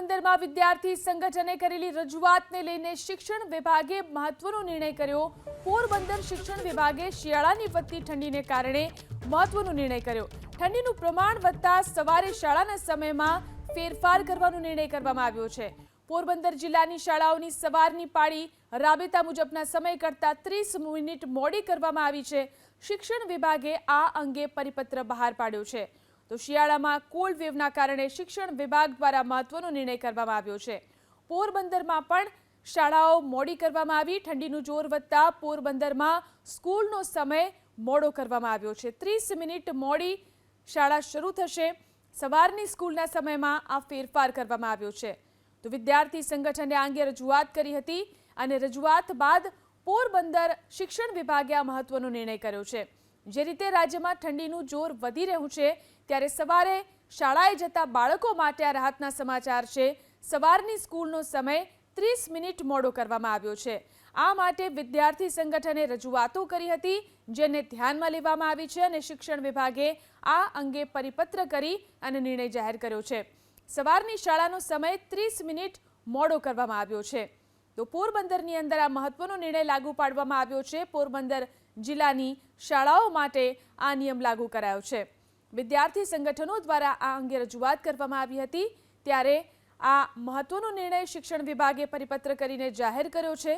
પોરબંદરમાં વિદ્યાર્થી સંગઠને કરેલી રજૂઆતને લઈને શિક્ષણ વિભાગે મહત્વનો નિર્ણય કર્યો. પોરબંદર શિક્ષણ વિભાગે શિયાળાની વધતી ઠંડીને કારણે મહત્વનો નિર્ણય કર્યો. ઠંડીનું પ્રમાણ વધતા સવારે શાળાના સમયમાં ફેરફાર કરવાનો નિર્ણય કરવામાં આવ્યો છે. પોરબંદર જિલ્લાની શાળાઓની સવારની પાળી રાબેતા મુજબના સમય કરતાં ત્રીસ મિનિટ મોડી કરવામાં આવી છે. શિક્ષણ વિભાગે આ અંગે પરિપત્ર બહાર પાડ્યો છે. તો શિયાળામાં કોલ્ડ વેવના કારણે શિક્ષણ વિભાગ દ્વારા મહત્વનો નિર્ણય કરવામાં આવ્યો છે. પોરબંદરમાં પણ શાળાઓ મોડી કરવામાં આવી, ઠંડીનું જોર વધતા પોરબંદરમાં સ્કૂલનો સમય મોડો કરવામાં આવ્યો છે. ત્રીસ મિનિટ મોડી શાળા શરૂ થશે. સવારની સ્કૂલના સમયમાં આ ફેરફાર કરવામાં આવ્યો છે. તો વિદ્યાર્થી સંગઠને આ અંગે રજૂઆત કરી હતી અને રજૂઆત બાદ પોરબંદર શિક્ષણ વિભાગે આ મહત્વનો નિર્ણય કર્યો છે. જે રીતે રાજ્યમાં ઠંડીનું જોર વધી રહ્યું છે, ત્યારે સવારે શાળાએ જતા બાળકો માટે આ રાહતના સમાચાર છે. સવારની સ્કૂલનો સમય ત્રીસ મિનિટ મોડો કરવામાં આવ્યો છે. આ માટે વિદ્યાર્થી સંગઠને રજૂઆતો કરી હતી, જેને ધ્યાનમાં લેવામાં આવી છે અને શિક્ષણ વિભાગે આ અંગે પરિપત્ર કરી અને નિર્ણય જાહેર કર્યો છે. સવારની શાળાનો સમય ત્રીસ મિનિટ મોડો કરવામાં આવ્યો છે. તો પોરબંદરની અંદર આ મહત્વનો નિર્ણય લાગુ પાડવામાં આવ્યો છે. પોરબંદર જિલ્લાની શાળાઓ માટે આ નિયમ લાગુ કરાયો છે. વિદ્યાર્થી સંગઠનો દ્વારા આ અંગે રજૂઆત કરવામાં આવી હતી. ત્યારે આ મહત્વનો નિર્ણય શિક્ષણ વિભાગે પરિપત્ર કરીને જાહેર કર્યો છે.